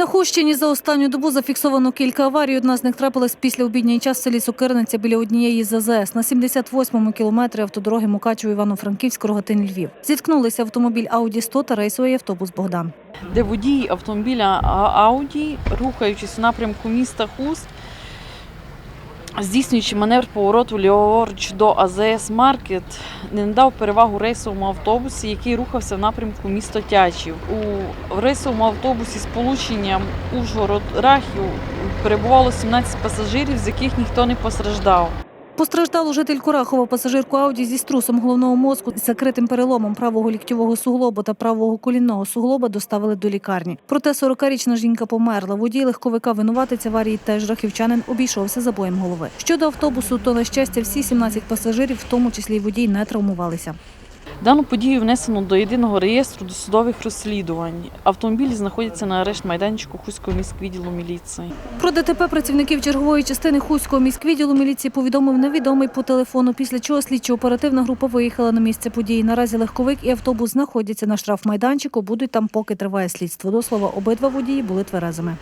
На Хущині за останню добу зафіксовано кілька аварій. Одна з них трапилась після обідній час в селі Сокирниця біля однієї з. На 78-му кілометрі автодороги Мукачево Івано-Франківськ Рогатин Львів. Зіткнулися автомобіль Ауді 100 та рейсовий автобус Богдан. де водій автомобіля Ауді, рухаючись в напрямку міста Хуст, здійснюючи маневр повороту ліворуч до АЗС Маркет, не надав перевагу рейсовому автобусі, який рухався в напрямку міста Тячів. У рейсовому автобусі з полученням Ужгород-Рахів перебувало 17 пасажирів, з яких ніхто не постраждав. Постраждалу житель Рахова пасажирку Ауді зі струсом головного мозку з закритим переломом правого ліктьового суглобу та правого колінного суглоба доставили до лікарні. Проте 40-річна жінка померла. Водій легковика винуватець аварії теж рахівчанин обійшовся забоєм голови. Щодо автобусу, то на щастя всі 17 пасажирів, в тому числі й водій, не травмувалися. Дану подію внесено до єдиного реєстру досудових розслідувань. Автомобіль знаходиться на арешт майданчику Хуського міськвідділу міліції. Про ДТП працівників чергової частини Хуського міськвідділу міліції повідомив невідомий по телефону. Після чого слідчо-оперативна група виїхала на місце події. Наразі легковик і автобус знаходяться на штрафмайданчику. Будуть там, поки триває слідство. До слова, обидва водії були тверезими.